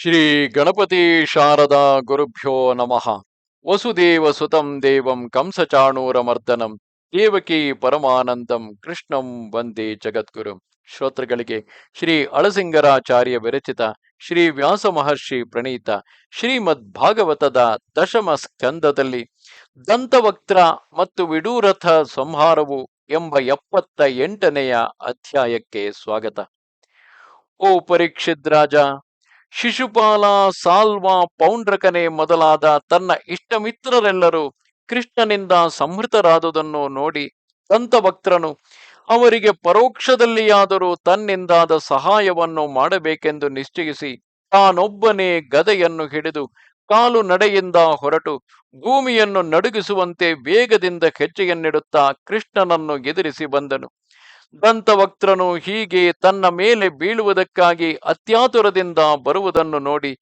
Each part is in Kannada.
ಶ್ರೀ ಗಣಪತಿ ಶಾರದಾ ಗುರುಭ್ಯೋ ನಮಃ. ವಸುದೇವ ಸುತಂ ದೇವಂ ಕಂಸಚಾಣೂರಮರ್ದನಂ. ದೇವಕಿ ಪರಮಾನಂದಂ ಕೃಷ್ಣಂ ವಂದೇ ಜಗದ್ಗುರು. ಶ್ರೋತೃಗಳಿಗೆ ಶ್ರೀ ಅಳಸಿಂಗರಾಚಾರ್ಯ ವಿರಚಿತ ಶ್ರೀ ವ್ಯಾಸ ಮಹರ್ಷಿ ಪ್ರಣೀತ ಶ್ರೀಮದ್ ಭಾಗವತದ ದಶಮ ಸ್ಕಂದದಲ್ಲಿ ದಂತವಕ್ತ್ರ ಮತ್ತು ವಿಡೂರಥ ಸಂಹಾರವು ಎಂಬ ಎಪ್ಪತ್ತ ಎಂಟನೆಯ ಅಧ್ಯಾಯಕ್ಕೆ ಸ್ವಾಗತ. ಓ ಪರೀಕ್ಷಿತ್ ರಾಜ ಶಿಶುಪಾಲ ಸಾಲ್ವ ಪೌಂಡ್ರಕನೆ ಮೊದಲಾದ ತನ್ನ ಇಷ್ಟಮಿತ್ರರೆಲ್ಲರೂ ಕೃಷ್ಣನಿಂದ ಸಂಹೃತರಾದುದನ್ನು ನೋಡಿ ದಂತಭಕ್ತರನು ಅವರಿಗೆ ಪರೋಕ್ಷದಲ್ಲಿಯಾದರೂ ತನ್ನಿಂದಾದ ಸಹಾಯವನ್ನು ಮಾಡಬೇಕೆಂದು ನಿಶ್ಚಯಿಸಿ ತಾನೊಬ್ಬನೇ ಗದೆಯನ್ನು ಹಿಡಿದು ಕಾಲು ನಡೆಯಿಂದ ಹೊರಟು ಭೂಮಿಯನ್ನು ನಡುಗಿಸುವಂತೆ ವೇಗದಿಂದ ಹೆಜ್ಜೆಯನ್ನಿಡುತ್ತಾ ಕೃಷ್ಣನನ್ನು ಎದುರಿಸಿ ಬಂದನು. ದಂತವಕ್ತ್ರನು ಹೀಗೆ ತನ್ನ ಮೇಲೆ ಬೀಳುವುದಕ್ಕಾಗಿ ಅತ್ಯಾತುರದಿಂದ ಬರುವುದನ್ನು ನೋಡಿ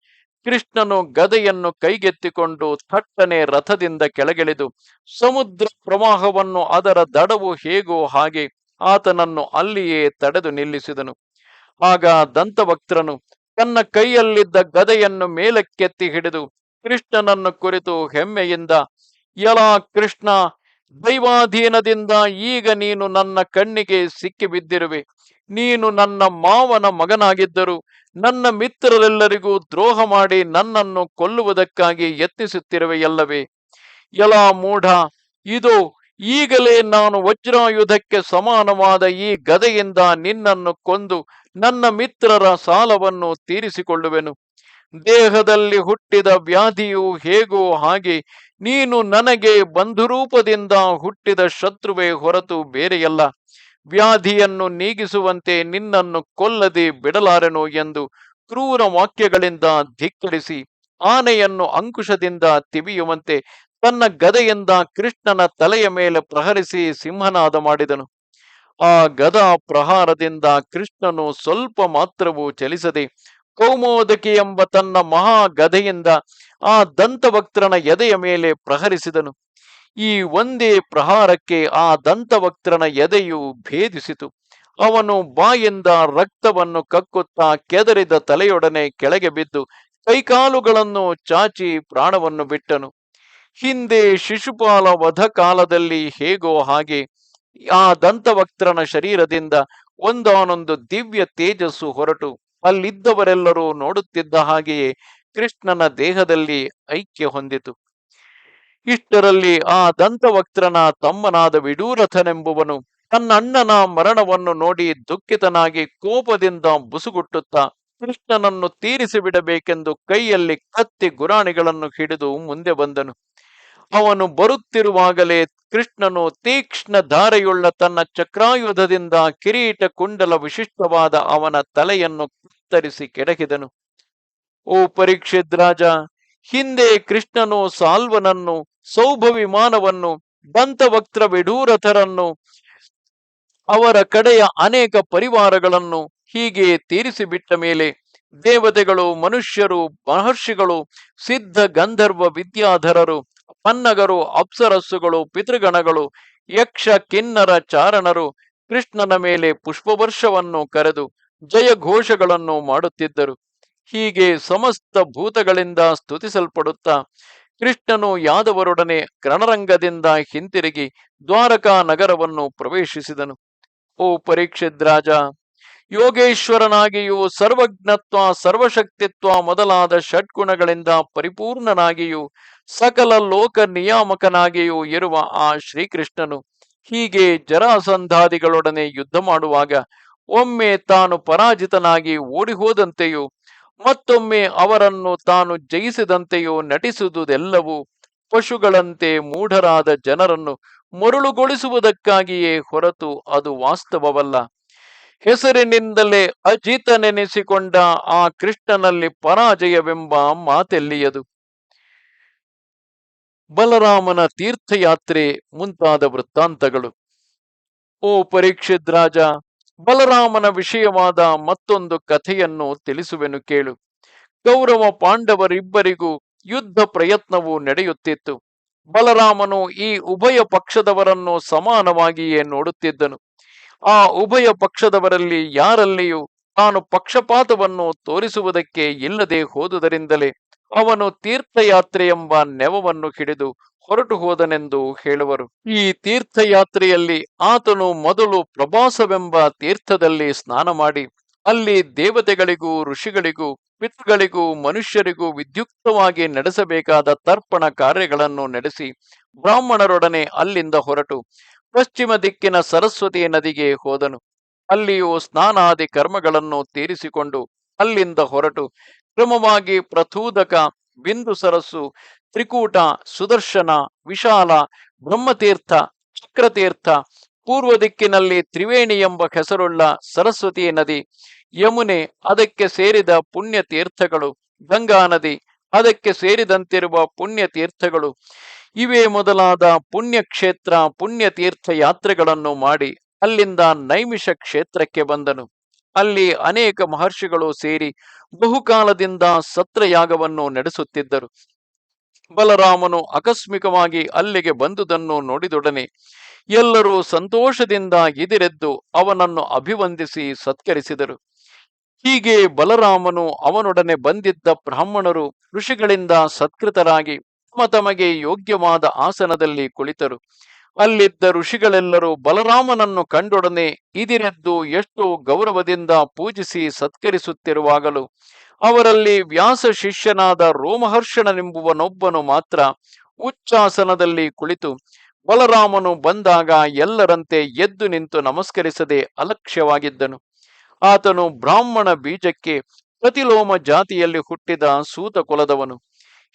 ಕೃಷ್ಣನು ಗದೆಯನ್ನು ಕೈಗೆತ್ತಿಕೊಂಡು ಥಟ್ಟನೆ ರಥದಿಂದ ಕೆಳಗಿಳಿದು ಸಮುದ್ರ ಪ್ರವಾಹವನ್ನು ಅದರ ದಡವು ಹೇಗೋ ಹಾಗೆ ಆತನನ್ನು ಅಲ್ಲಿಯೇ ತಡೆದು ನಿಲ್ಲಿಸಿದನು. ಆಗ ದಂತವಕ್ತ್ರನು ತನ್ನ ಕೈಯಲ್ಲಿದ್ದ ಗದೆಯನ್ನು ಮೇಲಕ್ಕೆತ್ತಿ ಹಿಡಿದು ಕೃಷ್ಣನನ್ನು ಕುರಿತು ಹೆಮ್ಮೆಯಿಂದ, ಯಲಾ ಕೃಷ್ಣ ದೈವಾಧೀನದಿಂದ ಈಗ ನೀನು ನನ್ನ ಕಣ್ಣಿಗೆ ಸಿಕ್ಕಿ ಬಿದ್ದಿರುವೆ ನೀನು ನನ್ನ ಮಾವನ ಮಗನಾಗಿದ್ದರು ನನ್ನ ಮಿತ್ರರೆಲ್ಲರಿಗೂ ದ್ರೋಹ ಮಾಡಿ ನನ್ನನ್ನು ಕೊಲ್ಲುವುದಕ್ಕಾಗಿ ಯತ್ನಿಸುತ್ತಿರುವೆಯಲ್ಲವೇ. ಎಲಾ ಮೂಢ, ಇದು, ಈಗಲೇ ನಾನು ವಜ್ರಾಯುಧಕ್ಕೆ ಸಮಾನವಾದ ಈ ಗದೆಯಿಂದ ನಿನ್ನನ್ನು ಕೊಂದು ನನ್ನ ಮಿತ್ರರ ಸಾಲವನ್ನು ತೀರಿಸಿಕೊಳ್ಳುವೆನು. ದೇಹದಲ್ಲಿ ಹುಟ್ಟಿದ ವ್ಯಾಧಿಯು ಹೇಗೋ ಹಾಗೆ ನೀನು ನನಗೆ ಬಂಧುರೂಪದಿಂದ ಹುಟ್ಟಿದ ಶತ್ರುವೇ ಹೊರತು ಬೇರೆಯಲ್ಲ. ವ್ಯಾಧಿಯನ್ನು ನೀಗಿಸುವಂತೆ ನಿನ್ನನ್ನು ಕೊಲ್ಲದೆ ಬಿಡಲಾರೆನು ಎಂದು ಕ್ರೂರ ವಾಕ್ಯಗಳಿಂದ ಧಿಕ್ಕರಿಸಿ ಆನೆಯನ್ನು ಅಂಕುಶದಿಂದ ತಿವಿಯುವಂತೆ ತನ್ನ ಗದೆಯಿಂದ ಕೃಷ್ಣನ ತಲೆಯ ಮೇಲೆ ಪ್ರಹರಿಸಿ ಸಿಂಹನಾದ ಮಾಡಿದನು. ಆ ಗದಾ ಪ್ರಹಾರದಿಂದ ಕೃಷ್ಣನು ಸ್ವಲ್ಪ ಮಾತ್ರವೂ ಚಲಿಸದೆ ಕೌಮೋದಕಿ ಎಂಬ ತನ್ನ ಮಹಾ ಗದೆಯಿಂದ ಆ ದಂತವಕ್ತ್ರನ ಎದೆಯ ಮೇಲೆ ಪ್ರಹರಿಸಿದನು. ಈ ಒಂದೇ ಪ್ರಹಾರಕ್ಕೆ ಆ ದಂತವಕ್ತ್ರನ ಎದೆಯು ಭೇದಿಸಿತು. ಅವನು ಬಾಯಿಂದ ರಕ್ತವನ್ನು ಕಕ್ಕುತ್ತಾ ಕೆದರಿದ ತಲೆಯೊಡನೆ ಕೆಳಗೆ ಬಿದ್ದು ಕೈಕಾಲುಗಳನ್ನು ಚಾಚಿ ಪ್ರಾಣವನ್ನು ಬಿಟ್ಟನು. ಹಿಂದೆ ಶಿಶುಪಾಲ ವಧ ಕಾಲದಲ್ಲಿ ಹೇಗೋ ಹಾಗೆ ಆ ದಂತವಕ್ತ್ರನ ಶರೀರದಿಂದ ಒಂದಾನೊಂದು ದಿವ್ಯ ತೇಜಸ್ಸು ಹೊರಟು. ಅಲ್ಲಿದ್ದವರೆಲ್ಲರೂ ನೋಡುತ್ತಿದ್ದ ಹಾಗೆಯೇ ಕೃಷ್ಣನ ದೇಹದಲ್ಲಿ ಐಕ್ಯ ಹೊಂದಿತು. ಇಷ್ಟರಲ್ಲಿ ಆ ದಂತವಕ್ತ್ರನ ತಮ್ಮನಾದ ವಿಡೂರಥನೆಂಬುವನು ತನ್ನ ಅಣ್ಣನ ಮರಣವನ್ನು ನೋಡಿ ದುಃಖಿತನಾಗಿ ಕೋಪದಿಂದ ಬುಸುಗುಟ್ಟುತ್ತಾ ಕೃಷ್ಣನನ್ನು ತೀರಿಸಿ ಬಿಡಬೇಕೆಂದು ಕೈಯಲ್ಲಿ ಕತ್ತಿ ಗುರಾಣಿಗಳನ್ನು ಹಿಡಿದು ಮುಂದೆ ಬಂದನು. ಅವನು ಬರುತ್ತಿರುವಾಗಲೇ ಕೃಷ್ಣನು ತೀಕ್ಷ್ಣ ಧಾರೆಯುಳ್ಳ ತನ್ನ ಚಕ್ರಾಯುಧದಿಂದ ಕಿರೀಟ ಕುಂಡಲ ವಿಶಿಷ್ಟವಾದ ಅವನ ತಲೆಯನ್ನು ಕತ್ತರಿಸಿ ಕೆಡಕಿದನು. ಓ ಪರೀಕ್ಷಿತ್ ರಾಜ, ಹಿಂದೆ ಕೃಷ್ಣನು ಸಾಲ್ವನನ್ನು ಸೌಭ ವಿಮಾನವನ್ನು ದಂತವಕ್ತ್ರ ವಿಡೂರಥರನ್ನು, ಅವರ ಕಡೆಯ ಅನೇಕ ಪರಿವಾರಗಳನ್ನು ಹೀಗೆ ತೀರಿಸಿಬಿಟ್ಟ ಮೇಲೆ ದೇವತೆಗಳು, ಮನುಷ್ಯರು, ಮಹರ್ಷಿಗಳು, ಸಿದ್ಧ ಗಂಧರ್ವ ವಿದ್ಯಾಧರರು, ಪನ್ನಗರು, ಅಪ್ಸರಸ್ಸುಗಳು, ಪಿತೃಗಣಗಳು, ಯಕ್ಷ ಕಿನ್ನರ ಚಾರಣರು ಕೃಷ್ಣನ ಮೇಲೆ ಪುಷ್ಪವರ್ಷವನ್ನು ಕರೆದು ಜಯ ಘೋಷಗಳನ್ನು ಮಾಡುತ್ತಿದ್ದರು. ಹೀಗೆ ಸಮಸ್ತ ಭೂತಗಳಿಂದ ಸ್ತುತಿಸಲ್ಪಡುತ್ತಾ ಕೃಷ್ಣನು ಯಾದವರೊಡನೆ ಕ್ರಣರಂಗದಿಂದ ಹಿಂತಿರುಗಿ ದ್ವಾರಕಾ ನಗರವನ್ನು ಪ್ರವೇಶಿಸಿದನು. ಓ ಪರೀಕ್ಷಿದ್ ರಾಜ, ಯೋಗೇಶ್ವರನಾಗಿಯೂ ಸರ್ವಜ್ಞತ್ವ, ಸರ್ವಶಕ್ತಿತ್ವ ಮೊದಲಾದ ಷಡ್ಗುಣಗಳಿಂದ ಪರಿಪೂರ್ಣನಾಗಿಯೂ ಸಕಲ ಲೋಕ ನಿಯಾಮಕನಾಗಿಯೂ ಇರುವ ಆ ಶ್ರೀಕೃಷ್ಣನು ಹೀಗೆ ಜರಾಸಂಧಾದಿಗಳೊಡನೆ ಯುದ್ಧ ಮಾಡುವಾಗ ಒಮ್ಮೆ ತಾನು ಪರಾಜಿತನಾಗಿ ಓಡಿಹೋದಂತೆಯೂ, ಮತ್ತೊಮ್ಮೆ ಅವರನ್ನು ತಾನು ಜಯಿಸಿದಂತೆಯೂ ನಟಿಸುವುದೆಲ್ಲವೂ ಪಶುಗಳಂತೆ ಮೂಢರಾದ ಜನರನ್ನು ಮರುಳುಗೊಳಿಸುವುದಕ್ಕಾಗಿಯೇ ಹೊರತು ಅದು ವಾಸ್ತವವಲ್ಲ. ಹೆಸರಿನಿಂದಲೇ ಅಜಿತನೆನಿಸಿಕೊಂಡ ಆ ಕೃಷ್ಣನಲ್ಲಿ ಪರಾಜಯವೆಂಬ ಮಾತೆಲ್ಲಿಯದು. ಬಲರಾಮನ ತೀರ್ಥಯಾತ್ರೆ ಮುಂತಾದ ವೃತ್ತಾಂತಗಳು. ಓ ಪರೀಕ್ಷಿತ್ ರಾಜ ಬಲರಾಮನ ವಿಷಯವಾದ ಮತ್ತೊಂದು ಕಥೆಯನ್ನು ತಿಳಿಸುವೆನು ಕೇಳು. ಕೌರವ ಪಾಂಡವರಿಬ್ಬರಿಗೂ ಯುದ್ಧ ಪ್ರಯತ್ನವು ನಡೆಯುತ್ತಿತ್ತು. ಬಲರಾಮನು ಈ ಉಭಯ ಪಕ್ಷದವರನ್ನು ಸಮಾನವಾಗಿಯೇ ನೋಡುತ್ತಿದ್ದನು. ಆ ಉಭಯ ಪಕ್ಷದವರಲ್ಲಿ ಯಾರಲ್ಲಿಯೂ ತಾನು ಪಕ್ಷಪಾತವನ್ನು ತೋರಿಸುವುದಕ್ಕೆ ಇಲ್ಲದೆ ಹೋದುದರಿಂದಲೇ ಅವನು ತೀರ್ಥಯಾತ್ರೆ ಎಂಬ ನೆವವನ್ನು ಹಿಡಿದು ಹೊರಟು ಹೋದನೆಂದು ಹೇಳುವರು. ಈ ತೀರ್ಥಯಾತ್ರೆಯಲ್ಲಿ ಆತನು ಮೊದಲು ಪ್ರಭಾಸವೆಂಬ ತೀರ್ಥದಲ್ಲಿ ಸ್ನಾನ ಮಾಡಿ, ಅಲ್ಲಿ ದೇವತೆಗಳಿಗೂ, ಋಷಿಗಳಿಗೂ, ಪಿತೃಗಳಿಗೂ, ಮನುಷ್ಯರಿಗೂ ವಿದ್ಯುಕ್ತವಾಗಿ ನಡೆಸಬೇಕಾದ ತರ್ಪಣ ಕಾರ್ಯಗಳನ್ನು ನಡೆಸಿ ಬ್ರಾಹ್ಮಣರೊಡನೆ ಅಲ್ಲಿಂದ ಹೊರಟು ಪಶ್ಚಿಮ ದಿಕ್ಕಿನ ಸರಸ್ವತಿ ನದಿಗೆ ಹೋದನು. ಅಲ್ಲಿಯೂ ಸ್ನಾನಾದಿ ಕರ್ಮಗಳನ್ನು ತೀರಿಸಿಕೊಂಡು ಅಲ್ಲಿಂದ ಹೊರಟು. ಕ್ರಮವಾಗಿ ಪ್ರಥೂದಕ, ಬಿಂದು ಸರಸ್ಸು ತ್ರಿಕೂಟ, ಸುದರ್ಶನ, ವಿಶಾಲ, ಬ್ರಹ್ಮತೀರ್ಥ, ಚಕ್ರತೀರ್ಥ, ಪೂರ್ವ ದಿಕ್ಕಿನಲ್ಲಿ ತ್ರಿವೇಣಿ ಎಂಬ ಹೆಸರುಳ್ಳ ಸರಸ್ವತಿ ನದಿ, ಯಮುನೆ, ಅದಕ್ಕೆ ಸೇರಿದ ಪುಣ್ಯ ತೀರ್ಥಗಳು, ಗಂಗಾ ನದಿ, ಅದಕ್ಕೆ ಸೇರಿದಂತಿರುವ ಪುಣ್ಯ ತೀರ್ಥಗಳು. ಇವೇ ಮೊದಲಾದ ಪುಣ್ಯ ಕ್ಷೇತ್ರ, ಪುಣ್ಯ ತೀರ್ಥ ಯಾತ್ರೆಗಳನ್ನು ಮಾಡಿ ಅಲ್ಲಿಂದ ನೈಮಿಷ ಕ್ಷೇತ್ರಕ್ಕೆ ಬಂದನು. ಅಲ್ಲಿ ಅನೇಕ ಮಹರ್ಷಿಗಳು ಸೇರಿ ಬಹುಕಾಲದಿಂದ ಸತ್ರಯಾಗವನ್ನು ನಡೆಸುತ್ತಿದ್ದರು. ಬಲರಾಮನು ಆಕಸ್ಮಿಕವಾಗಿ ಅಲ್ಲಿಗೆ ಬಂದುದನ್ನು ನೋಡಿದೊಡನೆ ಎಲ್ಲರೂ ಸಂತೋಷದಿಂದ ಎದಿರೆದ್ದು ಅವನನ್ನು ಅಭಿವಂದಿಸಿ ಸತ್ಕರಿಸಿದರು. ಹೀಗೆ ಬಲರಾಮನು ಅವನೊಡನೆ ಬಂದಿದ್ದ ಬ್ರಾಹ್ಮಣರು ಋಷಿಗಳಿಂದ ಸತ್ಕೃತರಾಗಿ ತಮ್ಮ ತಮಗೆ ಯೋಗ್ಯವಾದ ಆಸನದಲ್ಲಿ ಕುಳಿತರು. ಅಲ್ಲಿದ್ದ ಋಷಿಗಳೆಲ್ಲರೂ ಬಲರಾಮನನ್ನು ಕಂಡೊಡನೆ ಇದಿರೆದ್ದು ಎಷ್ಟು ಗೌರವದಿಂದ ಪೂಜಿಸಿ ಸತ್ಕರಿಸುತ್ತಿರುವಾಗಲೂ ಅವರಲ್ಲಿ ವ್ಯಾಸ ಶಿಷ್ಯನಾದ ರೋಮಹರ್ಷಣನೆಂಬುವನೊಬ್ಬನು ಮಾತ್ರ ಉಚ್ಚಾಸನದಲ್ಲಿ ಕುಳಿತು ಬಲರಾಮನು ಬಂದಾಗ ಎಲ್ಲರಂತೆ ಎದ್ದು ನಿಂತು ನಮಸ್ಕರಿಸದೆ ಅಲಕ್ಷ್ಯವಾಗಿದ್ದನು. ಆತನು ಬ್ರಾಹ್ಮಣ ಬೀಜಕ್ಕೆ ಪ್ರತಿಲೋಮ ಜಾತಿಯಲ್ಲಿ ಹುಟ್ಟಿದ ಸೂತ ಕುಲದವನು.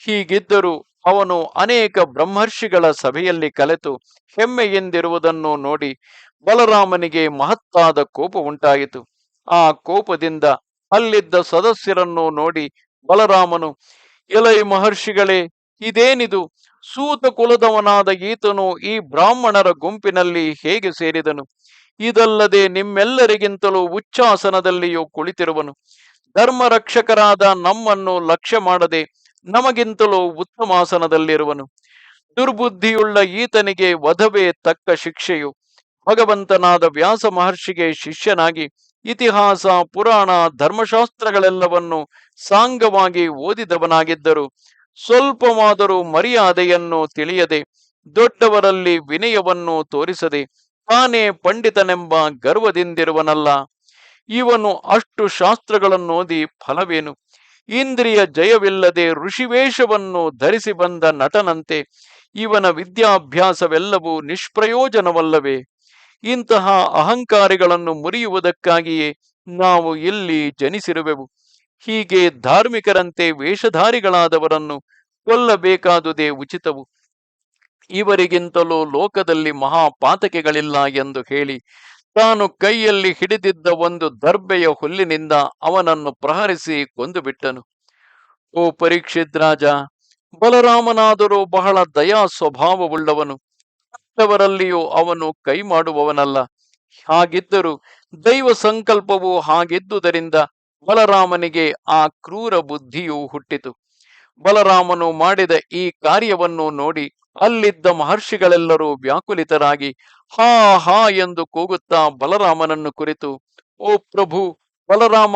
ಹೀಗಿದ್ದರೂ ಅವನು ಅನೇಕ ಬ್ರಹ್ಮರ್ಷಿಗಳ ಸಭೆಯಲ್ಲಿ ಕಲೆತು ಹೆಮ್ಮೆಯಿಂದಿರುವುದನ್ನು ನೋಡಿ ಬಲರಾಮನಿಗೆ ಮಹತ್ತಾದ ಕೋಪ ಉಂಟಾಯಿತು. ಆ ಕೋಪದಿಂದ ಅಲ್ಲಿದ್ದ ಸದಸ್ಯರನ್ನು ನೋಡಿ ಬಲರಾಮನು, ಎಲೈ ಮಹರ್ಷಿಗಳೇ, ಇದೇನಿದು? ಸೂತ ಕುಲದವನಾದ ಈತನು ಈ ಬ್ರಾಹ್ಮಣರ ಗುಂಪಿನಲ್ಲಿ ಹೇಗೆ ಸೇರಿದನು? ಇದಲ್ಲದೆ ನಿಮ್ಮೆಲ್ಲರಿಗಿಂತಲೂ ಉಚ್ಚಾಸನದಲ್ಲಿಯೂ ಕುಳಿತಿರುವನು. ಧರ್ಮ ರಕ್ಷಕರಾದ ನಮ್ಮನ್ನು ಲಕ್ಷ್ಯ ಮಾಡದೆ ನಮಗಿಂತಲೂ ಉತ್ತಮಾಸನದಲ್ಲಿರುವನು. ದುರ್ಬುದ್ಧಿಯುಳ್ಳ ಈತನಿಗೆ ವಧವೇ ತಕ್ಕ ಶಿಕ್ಷೆಯು. ಭಗವಂತನಾದ ವ್ಯಾಸ ಮಹರ್ಷಿಗೆ ಶಿಷ್ಯನಾಗಿ ಇತಿಹಾಸ, ಪುರಾಣ, ಧರ್ಮಶಾಸ್ತ್ರಗಳೆಲ್ಲವನ್ನು ಸಾಂಗವಾಗಿ ಓದಿದವನಾಗಿದ್ದರು. ಸ್ವಲ್ಪವಾದರೂ ಮರ್ಯಾದೆಯನ್ನು ತಿಳಿಯದೆ, ದೊಡ್ಡವರಲ್ಲಿ ವಿನಯವನ್ನು ತೋರಿಸದೆ ತಾನೇ ಪಂಡಿತನೆಂಬ ಗರ್ವದಿಂದಿರುವನಲ್ಲ. ಇವನು ಅಷ್ಟು ಶಾಸ್ತ್ರಗಳನ್ನು ಓದಿ ಫಲವೇನು? ಇಂದ್ರಿಯ ಜಯವಿಲ್ಲದೆ ಋಷಿವೇಷವನ್ನು ಧರಿಸಿ ಬಂದ ನಟನಂತೆ ಇವನ ವಿದ್ಯಾಭ್ಯಾಸವೆಲ್ಲವೂ ನಿಷ್ಪ್ರಯೋಜನವಲ್ಲವೇ? ಇಂತಹ ಅಹಂಕಾರಿಗಳನ್ನು ಮುರಿಯುವುದಕ್ಕಾಗಿಯೇ ನಾವು ಇಲ್ಲಿ ಜನಿಸಿರುವೆವು. ಹೀಗೆ ಧಾರ್ಮಿಕರಂತೆ ವೇಷಧಾರಿಗಳಾದವರನ್ನು ಕೊಲ್ಲಬೇಕಾದುದೇ ಉಚಿತವು. ಇವರಿಗಿಂತಲೂ ಲೋಕದಲ್ಲಿ ಮಹಾಪಾತಕೆಗಳಿಲ್ಲ ಎಂದು ಹೇಳಿ ತಾನು ಕೈಯಲ್ಲಿ ಹಿಡಿದಿದ್ದ ಒಂದು ದರ್ಬೆಯ ಹುಲ್ಲಿನಿಂದ ಅವನನ್ನು ಪ್ರಹರಿಸಿ ಕೊಂದು ಬಿಟ್ಟನು ಓ ಪರೀಕ್ಷಿತ್ ರಾಜ, ಬಲರಾಮನಾದರೂ ಬಹಳ ದಯಾ ಸ್ವಭಾವವುಳ್ಳವನು ಅವರಲ್ಲಿಯೂ ಅವನು ಕೈ ಮಾಡುವವನಲ್ಲ ಹಾಗಿದ್ದರೂ ದೈವ ಸಂಕಲ್ಪವು ಹಾಗಿದ್ದುದರಿಂದ ಬಲರಾಮನಿಗೆ ಆ ಕ್ರೂರ ಬುದ್ಧಿಯು ಹುಟ್ಟಿತು. ಬಲರಾಮನು ಮಾಡಿದ ಈ ಕಾರ್ಯವನ್ನು ನೋಡಿ ಅಲ್ಲಿದ್ದ ಮಹರ್ಷಿಗಳೆಲ್ಲರೂ ವ್ಯಾಕುಲಿತರಾಗಿ ಹಾ ಹಾ ಎಂದು ಕೂಗುತ್ತಾ ಬಲರಾಮನನ್ನು ಕುರಿತು, ಓ ಪ್ರಭು, ಬಲರಾಮ,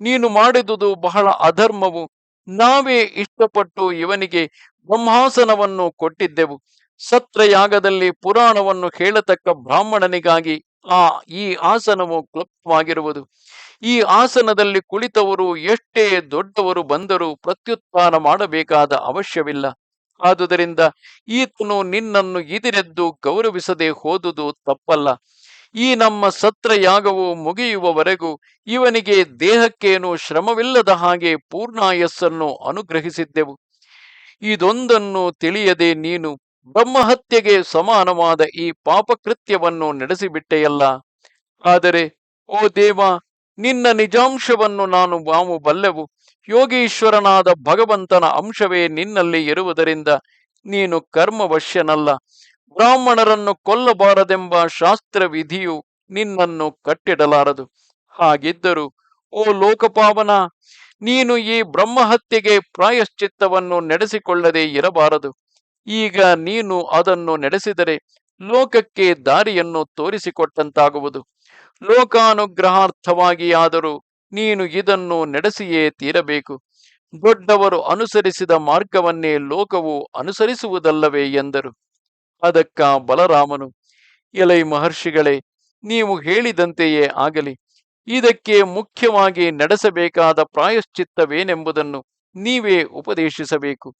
ನೀನು ಮಾಡಿದುದು ಬಹಳ ಅಧರ್ಮವು. ನಾವೇ ಇಷ್ಟಪಟ್ಟು ಇವನಿಗೆ ಬ್ರಹ್ಮಾಸನವನ್ನು ಕೊಟ್ಟಿದ್ದೆವು. ಸತ್ರಯಾಗದಲ್ಲಿ ಪುರಾಣವನ್ನು ಹೇಳತಕ್ಕ ಬ್ರಾಹ್ಮಣನಿಗಾಗಿ ಆ, ಈ ಆಸನವು ಕ್ಲುಪ್ತವಾಗಿರುವುದು. ಈ ಆಸನದಲ್ಲಿ ಕುಳಿತವರು ಎಷ್ಟೇ ದೊಡ್ಡವರು ಬಂದರೂ ಪ್ರತ್ಯುತ್ಪಾನ ಮಾಡಬೇಕಾದ ಅವಶ್ಯವಿಲ್ಲ. ಆದುದರಿಂದ ಈತನು ನಿನ್ನನ್ನು ಇದಿರೆದ್ದು ಗೌರವಿಸದೆ ಹೋದುದು ತಪ್ಪಲ್ಲ. ಈ ನಮ್ಮ ಸತ್ರಯಾಗವು ಮುಗಿಯುವವರೆಗೂ ಇವನಿಗೆ ದೇಹಕ್ಕೇನು ಶ್ರಮವಿಲ್ಲದ ಹಾಗೆ ಪೂರ್ಣಾಯಸ್ಸನ್ನು ಅನುಗ್ರಹಿಸಿದ್ದೆವು. ಇದೊಂದನ್ನು ತಿಳಿಯದೆ ನೀನು ಬ್ರಹ್ಮಹತ್ಯೆಗೆ ಸಮಾನವಾದ ಈ ಪಾಪಕೃತ್ಯವನ್ನು ನಡೆಸಿಬಿಟ್ಟೆಯಲ್ಲ? ಆದರೆ, ಓ ದೇವ, ನಿನ್ನ ನಿಜಾಂಶವನ್ನು ನಾನು ಬಾವು ಬಲ್ಲೆವು. ಯೋಗೀಶ್ವರನಾದ ಭಗವಂತನ ಅಂಶವೇ ನಿನ್ನಲ್ಲಿ ಇರುವುದರಿಂದ ನೀನು ಕರ್ಮವಶ್ಯನಲ್ಲ. ಬ್ರಾಹ್ಮಣರನ್ನು ಕೊಲ್ಲಬಾರದೆಂಬ ಶಾಸ್ತ್ರ ವಿಧಿಯು ನಿನ್ನನ್ನು ಕಟ್ಟಿಡಲಾರದು. ಹಾಗಿದ್ದರೂ, ಓ ಲೋಕಪಾವನ, ನೀನು ಈ ಬ್ರಹ್ಮಹತ್ಯೆಗೆ ಪ್ರಾಯಶ್ಚಿತ್ತವನ್ನು ನಡೆಸಿಕೊಳ್ಳದೆ ಇರಬಾರದು. ಈಗ ನೀನು ಅದನ್ನು ನಡೆಸಿದರೆ ಲೋಕಕ್ಕೆ ದಾರಿಯನ್ನು ತೋರಿಸಿಕೊಟ್ಟಂತಾಗುವುದು. ಲೋಕಾನುಗ್ರಹಾರ್ಥವಾಗಿ ಆದರೂ ನೀನು ಇದನ್ನು ನಡೆಸಿಯೇ ತೀರಬೇಕು. ದೊಡ್ಡವರು ಅನುಸರಿಸಿದ ಮಾರ್ಗವನ್ನೇ ಲೋಕವು ಅನುಸರಿಸುವುದಲ್ಲವೇ ಎಂದರು. ಅದಕ್ಕ ಬಲರಾಮನು, ಎಲೈ ಮಹರ್ಷಿಗಳೇ, ನೀವು ಹೇಳಿದಂತೆಯೇ ಆಗಲಿ. ಇದಕ್ಕೆ ಮುಖ್ಯವಾಗಿ ನಡೆಸಬೇಕಾದ ಪ್ರಾಯಶ್ಚಿತ್ತವೇನೆಂಬುದನ್ನು ನೀವೇ ಉಪದೇಶಿಸಬೇಕು.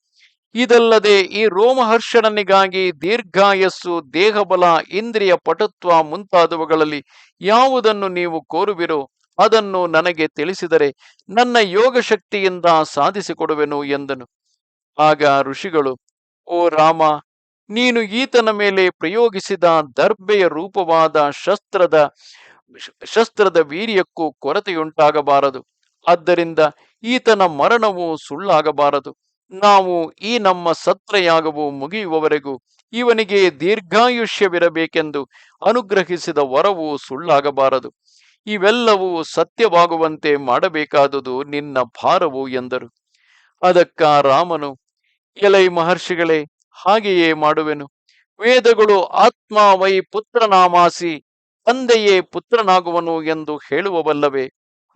ಇದಲ್ಲದೆ ಈ ರೋಮಹರ್ಷಣನಿಗಾಗಿ ದೀರ್ಘಾಯಸ್ಸು, ದೇಹಬಲ, ಇಂದ್ರಿಯ ಪಟುತ್ವ ಮುಂತಾದವುಗಳಲ್ಲಿ ಯಾವುದನ್ನು ನೀವು ಕೋರುವಿರೋ ಅದನ್ನು ನನಗೆ ತಿಳಿಸಿದರೆ ನನ್ನ ಯೋಗ ಶಕ್ತಿಯಿಂದ ಸಾಧಿಸಿಕೊಡುವೆನು ಎಂದನು. ಆಗ ಋಷಿಗಳು, ಓ ರಾಮ, ನೀನು ಈತನ ಮೇಲೆ ಪ್ರಯೋಗಿಸಿದ ದರ್ಬೆಯ ರೂಪವಾದ ಶಸ್ತ್ರದ ಶಸ್ತ್ರದ ವೀರ್ಯಕ್ಕೂ ಕೊರತೆಯುಂಟಾಗಬಾರದು. ಆದ್ದರಿಂದ ಈತನ ಮರಣವು ಸುಳ್ಳಾಗಬಾರದು. ನಾವು ಈ ನಮ್ಮ ಸತ್ರಯಾಗವು ಮುಗಿಯುವವರೆಗೂ ಇವನಿಗೆ ದೀರ್ಘಾಯುಷ್ಯವಿರಬೇಕೆಂದು ಅನುಗ್ರಹಿಸಿದ ವರವು ಸುಳ್ಳಾಗಬಾರದು. ಇವೆಲ್ಲವೂ ಸತ್ಯವಾಗುವಂತೆ ಮಾಡಬೇಕಾದುದು ನಿನ್ನ ಭಾರವು ಎಂದರು. ಅದಕ್ಕ ರಾಮನು, ಎಲೈ ಮಹರ್ಷಿಗಳೇ, ಹಾಗೆಯೇ ಮಾಡುವೆನು. ವೇದಗಳು ಆತ್ಮ ವೈ ಪುತ್ರನಾಮಾಸಿ, ತಂದೆಯೇ ಪುತ್ರನಾಗುವನು ಎಂದು ಹೇಳುವವಲ್ಲವೇ?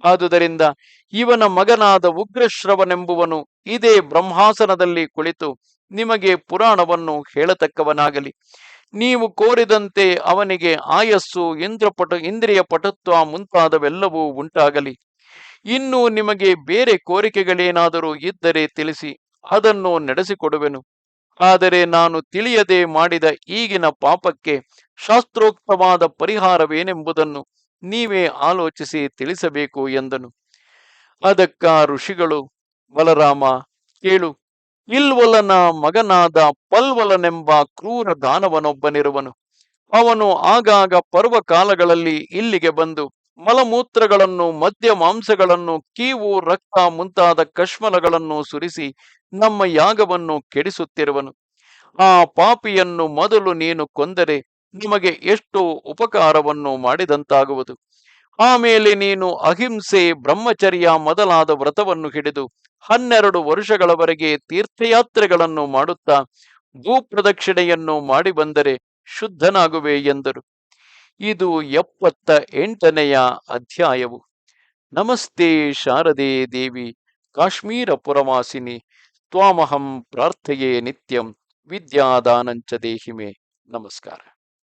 ಆದುದರಿಂದ ಇವನ ಮಗನಾದ ಉಗ್ರಶ್ರವನೆಂಬುವನು ಇದೇ ಬ್ರಹ್ಮಾಸನದಲ್ಲಿ ಕುಳಿತು ನಿಮಗೆ ಪುರಾಣವನ್ನು ಹೇಳತಕ್ಕವನಾಗಲಿ. ನೀವು ಕೋರಿದಂತೆ ಅವನಿಗೆ ಆಯಸ್ಸು ಇಂದ್ರಪಟ ಇಂದ್ರಿಯ ಪಟುತ್ವ ಮುಂತಾದವೆಲ್ಲವೂ ಉಂಟಾಗಲಿ. ಇನ್ನು ನಿಮಗೆ ಬೇರೆ ಕೋರಿಕೆಗಳೇನಾದರೂ ಇದ್ದರೆ ತಿಳಿಸಿ, ಅದನ್ನು ನಡೆಸಿಕೊಡುವೆನು. ಆದರೆ ನಾನು ತಿಳಿಯದೆ ಮಾಡಿದ ಈಗಿನ ಪಾಪಕ್ಕೆ ಶಾಸ್ತ್ರೋಕ್ತವಾದ ಪರಿಹಾರವೇನೆಂಬುದನ್ನು ನೀವೇ ಆಲೋಚಿಸಿ ತಿಳಿಸಬೇಕು ಎಂದನು. ಅದಕ್ಕ ಋಷಿಗಳು ಬಲರಾಮ ಕೇಳು ಇಲ್ವಲನ ಮಗನಾದ ಪಲ್ವಲನೆಂಬ ಕ್ರೂರ ದಾನವನೊಬ್ಬನಿರುವನು. ಅವನು ಆಗಾಗ ಪರ್ವಕಾಲಗಳಲ್ಲಿ ಇಲ್ಲಿಗೆ ಬಂದು ಮಲಮೂತ್ರಗಳನ್ನು ಮದ್ಯ ಮಾಂಸಗಳನ್ನು ಕೀವು ರಕ್ತ ಮುಂತಾದ ಕಶ್ಮಲಗಳನ್ನು ಸುರಿಸಿ ನಮ್ಮ ಯಾಗವನ್ನು ಕೆಡಿಸುತ್ತಿರುವನು. ಆ ಪಾಪಿಯನ್ನು ಮೊದಲು ನೀನು ಕೊಂದರೆ ನಿಮಗೆ ಎಷ್ಟು ಉಪಕಾರವನ್ನು ಮಾಡಿದಂತಾಗುವುದು. ಆಮೇಲೆ ನೀನು ಅಹಿಂಸೆ, ಬ್ರಹ್ಮಚರ್ಯ ಮೊದಲಾದ ವ್ರತವನ್ನು ಹಿಡಿದು ಹನ್ನೆರಡು ವರ್ಷಗಳವರೆಗೆ ತೀರ್ಥಯಾತ್ರೆಗಳನ್ನು ಮಾಡುತ್ತಾ ಭೂಪ್ರದಕ್ಷಿಣೆಯನ್ನು ಮಾಡಿ ಬಂದರೆ ಶುದ್ಧನಾಗುವೆ ಎಂದರು. ಇದು ಎಪ್ಪತ್ತ ಎಂಟನೆಯ ಅಧ್ಯಾಯವು. ನಮಸ್ತೆ ಶಾರದೆ ದೇವಿ ಕಾಶ್ಮೀರ ಪುರವಾಸಿನಿ ತ್ವಾಮಹಂ ಪ್ರಾರ್ಥೆಯೇ ನಿತ್ಯಂ, ವಿದ್ಯಾದಾನಂಚ ದೇಹಿಮೆ. ನಮಸ್ಕಾರ.